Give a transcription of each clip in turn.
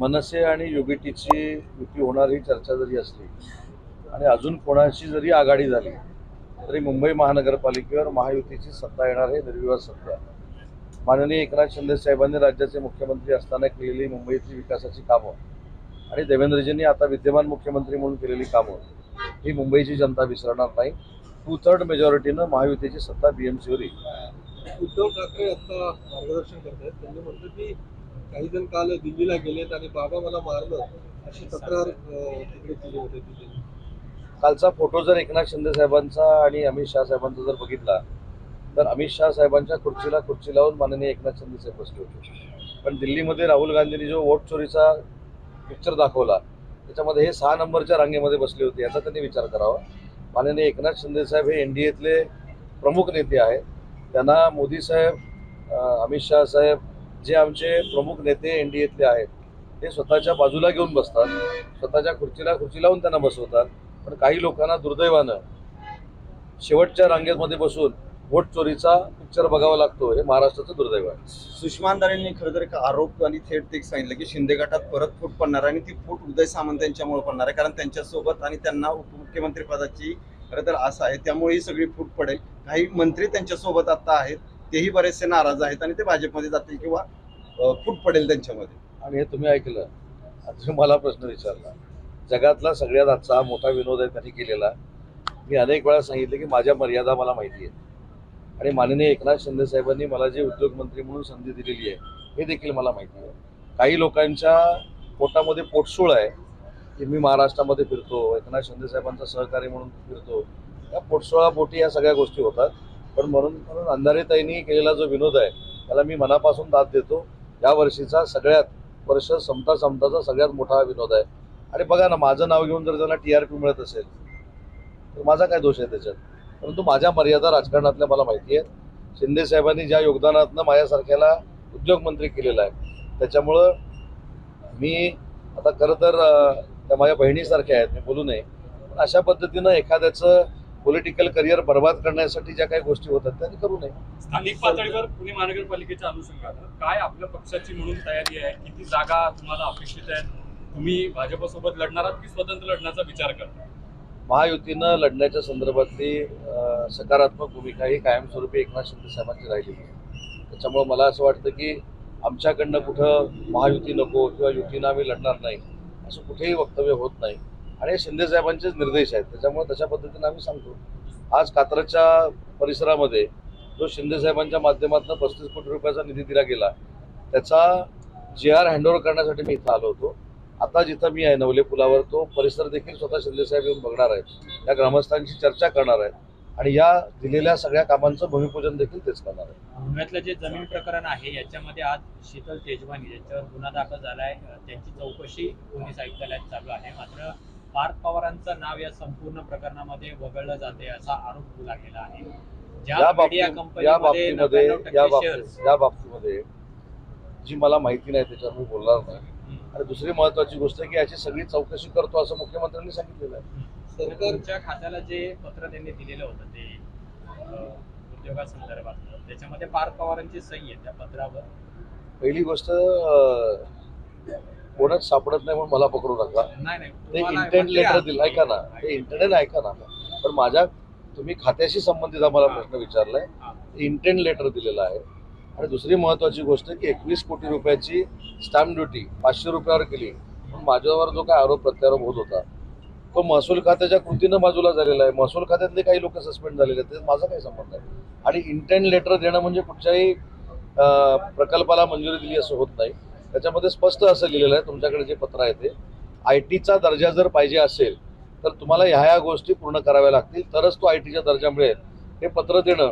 मनसे आणि युबीटीची युती होणार ही चर्चा जरी असली आणि अजून कोणाशी जरी आघाडी झाली तरी मुंबई महानगरपालिकेवर महायुतीची सत्ता येणार हे निर्विवाद सत्य आहे. माननीय एकनाथ शिंदे साहेबांनी राज्याचे मुख्यमंत्री असताना केलेली मुंबईतली विकासाची कामं आणि देवेंद्रजींनी आता विद्यमान मुख्यमंत्री म्हणून केलेली कामं ही मुंबईची जनता विसरणार नाही. टू थर्ड मेजॉरिटीनं महायुतीची सत्ता बीएमसीवर येईल उद्धव ठाकरे आता मार्गदर्शन करत आहेत त्यांनी म्हटलं की काही जण काल दिल्लीला गेलेत आणि बाबा मला मारलं अशी तक्रार तिकडे केली होती दिल्लीने कालचा फोटो जर एकनाथ शिंदे साहेबांचा आणि अमित शहा साहेबांचा जर बघितला तर अमित शहा साहेबांच्या खुर्चीला खुर्ची लावून माननीय एकनाथ शिंदे साहेब बसले होते. पण दिल्लीमध्ये राहुल गांधींनी जो वोट चोरीचा पिक्चर दाखवला त्याच्यामध्ये हे सहा नंबरच्या रांगेमध्ये बसले होते याचा त्यांनी विचार करावा. माननीय एकनाथ शिंदे साहेब हे एन डी एतले प्रमुख नेते आहेत. त्यांना मोदी साहेब अमित शहा साहेब जे आमचे प्रमुख नेते एन डी एतले आहेत ते स्वतःच्या बाजूला घेऊन बसतात स्वतःच्या खुर्चीला खुर्ची लावून त्यांना बसवतात पण काही लोकांना दुर्दैवानं शेवटच्या रांगेमध्ये बसून वोट चोरीचा पिक्चर बघावा लागतो हे महाराष्ट्राचं दुर्दैव आहे. सुषमा खरं तर एक आरोप आणि थेट ते सांगितलं की शिंदे गटात परत फूट पडणार आहे आणि ती फूट उदय सामंत यांच्यामुळे पडणार आहे कारण त्यांच्यासोबत आणि त्यांना उपमुख्यमंत्री पदाची खरं तर आशा आहे त्यामुळे ही सगळी फूट पडेल. काही मंत्री त्यांच्यासोबत आता आहेत तेही बरेचसे नाराज आहेत आणि ते भाजपमध्ये जातील किंवा फूट पडेल त्यांच्यामध्ये. आणि हे तुम्ही ऐकलं. आता तुम्ही मला प्रश्न विचारला. जगातला सगळ्यात आजचा मोठा विनोद आहे त्यांनी केलेला. मी अनेक वेळा सांगितलं की माझ्या मर्यादा मला माहिती आहे आणि माननीय एकनाथ शिंदे साहेबांनी मला जे उद्योगमंत्री म्हणून संधी दिलेली आहे हे देखील मला माहिती आहे. काही लोकांच्या पोटामध्ये पोटसूळ आहे की मी महाराष्ट्रामध्ये फिरतो एकनाथ शिंदे साहेबांचा सहकारी म्हणून फिरतो. या पोटसोळापोटी या सगळ्या गोष्टी होतात. पण म्हणून म्हणून अंधारेताईंनी केलेला जो विनोद आहे त्याला मी मनापासून दाद देतो. या वर्षीचा सगळ्यात वर्ष संपता संपताचा सगळ्यात मोठा विनोद आहे. आणि बघा ना माझं नाव घेऊन जर त्यांना टी आर पी मिळत असेल तर माझा काय दोष आहे त्याच्यात? परंतु माझ्या मर्यादा राजकारणातल्या मला माहिती आहेत. शिंदे साहेबांनी ज्या योगदानातनं माझ्यासारख्याला उद्योगमंत्री केलेला आहे त्याच्यामुळं मी आता खरं तर त्या माझ्या बहिणीसारख्या आहेत मी बोलू नये. पण अशा पद्धतीनं एखाद्याचं पॉलिटिकल करिअर बर्बाद करण्यासाठी ज्या काही गोष्टी होतात त्या करू नये. स्थानिक पातळीवर पुणे महानगरपालिकेच्या अनुषंगानं काय आपल्या पक्षाची म्हणून तयारी आहे? किती जागा तुम्हाला अपेक्षित आहेत? तुम्ही भाजपसोबत लढणार आहात की स्वतंत्र लढण्याचा विचार करता महायुतीनं लढण्याच्या संदर्भातली सकारात्मक भूमिका ही कायमस्वरूपी एकनाथ शिंदे साहेबांची राहिलेली आहे. त्याच्यामुळं मला असं वाटतं की आमच्याकडनं कुठं महायुती नको किंवा युतीनं आम्ही लढणार नाही असं कुठेही वक्तव्य होत नाही. आणि शिंदे साहेबांचेच निर्देश आहेत. त्याच्यामुळे तशा पद्धतीनं आम्ही सांगतो. आज कात्रजच्या परिसरामध्ये जो शिंदे साहेबांच्या माध्यमातून पस्तीस कोटी रुपयाचा निधी दिला गेला त्याचा जी आर हँडओव्हर करण्यासाठी मी इथं आलो होतो. आता जिथं मी आहे नवले पुलावर तो परिसर देखील स्वतः शिंदे साहेब येऊन बघणार आहेत. त्या ग्रामस्थांची चर्चा करणार आहेत. आणि या दिलेल्या सगळ्या कामांचं भूमिपूजन देखील तेच करणार आहे पुण्यातलं जे जमीन प्रकरण आहे याच्यामध्ये आज शीतल तेजवानी याच्यावर गुन्हा दाखल आहे त्यांची चौकशी पोलीस आयुक्तालयात चालू आहे. मात्र पार्थ पवारांचं नाव या संपूर्ण प्रकरणामध्ये वगळलं जाते असा आरोप होऊ लागलेला आहे. ज्या मीडिया या कंपनीमध्ये बाबतीमध्ये 99% या shares बाबतीत या बाबतीमध्ये जी मला माहिती नाही त्याच्यावर मी बोलणार नाही. आणि दुसरी महत्वाची गोष्ट की याची सगळी चौकशी करतो असं मुख्यमंत्र्यांनी सांगितलेलं आहे. सरकार तुमच्या खात्याला जे पत्र त्यांनी दिलेलं होतं ते उद्योगासंदर्भात त्याच्यामध्ये पार्थ पवारांची सही आहे त्या पत्रावर. पहिली गोष्ट कोणच सापडत नाही म्हणून मला पकडू नका. ते इंटेंट म्हटले लेटर. दिलं. ऐका ना. ते इंटेंट ऐका ना. पण माझ्या तुम्ही खात्याशी संबंधित आम्हाला प्रश्न विचारलाय. इंटेंट लेटर दिलेलं आहे. आणि दुसरी महत्वाची गोष्ट की एकवीस कोटी रुपयाची स्टॅम्प ड्युटी पाचशे रुपयावर केली. पण माझ्यावर जो काय आरोप प्रत्यारोप होत होता तो महसूल खात्याच्या कृतीनं बाजूला झालेला आहे. महसूल खात्यातले काही लोक सस्पेंड झालेले आहेत. माझा काही संबंध आहे आणि इंटेंट लेटर देणं म्हणजे कुठच्याही प्रकल्पाला मंजुरी दिली असं होत नाही. त्याच्यामध्ये स्पष्ट असं लिहिलेलं आहे तुमच्याकडे जे पत्र आहे ते. आय टीचा दर्जा जर पाहिजे असेल तर तुम्हाला ह्या ह्या गोष्टी पूर्ण कराव्या लागतील. तरच तो आय टीचा दर्जा मिळेल. हे पत्र देणं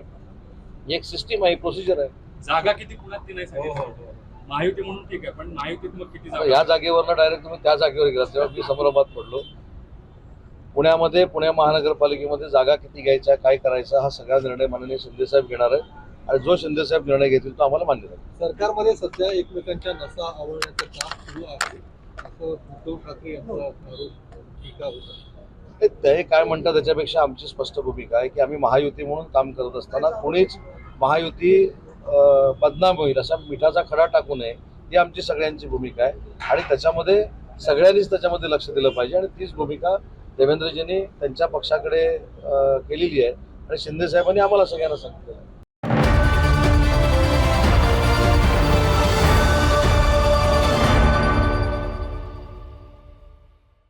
ही एक सिस्टीम आहे प्रोसिजर आहे. जागा किती पुण्यात ती नाही हो, हो, हो. महायुती म्हणून ठीक आहे पण महायुतीत मग किती जागा? या जागेवरनं डायरेक्ट तुम्ही त्या जागेवर गेलात तेव्हा मी संभ्रमात पडलो. पुण्यामध्ये पुणे महानगरपालिकेमध्ये जागा किती घ्यायच्या काय करायचा हा सगळा निर्णय माननीय शिंदेसाहेब घेणार आहे आणि जो शिंदेसाहेब निर्णय घेतील तो आम्हाला मान्य राहील सरकारमध्ये सध्या एकमेकांच्या नसा आवळण्याचं काम सुरू आहे. असं उद्धव ठाकरे यांचा आरोप टीका होता ते- काय म्हणतात त्याच्यापेक्षा आमची स्पष्ट भूमिका आहे की आम्ही महायुती म्हणून काम करत असताना कोणीच महायुती बदनाम होईल असा मिठाचा खडा टाकू नये ही आमची सगळ्यांची भूमिका आहे. आणि त्याच्यामध्ये सगळ्यांनीच त्याच्यामध्ये लक्ष दिलं पाहिजे आणि तीच भूमिका देवेंद्रजींनी त्यांच्या पक्षाकडे केलेली आहे. आणि शिंदे साहेबांनी आम्हाला सगळ्यांना सांगितलं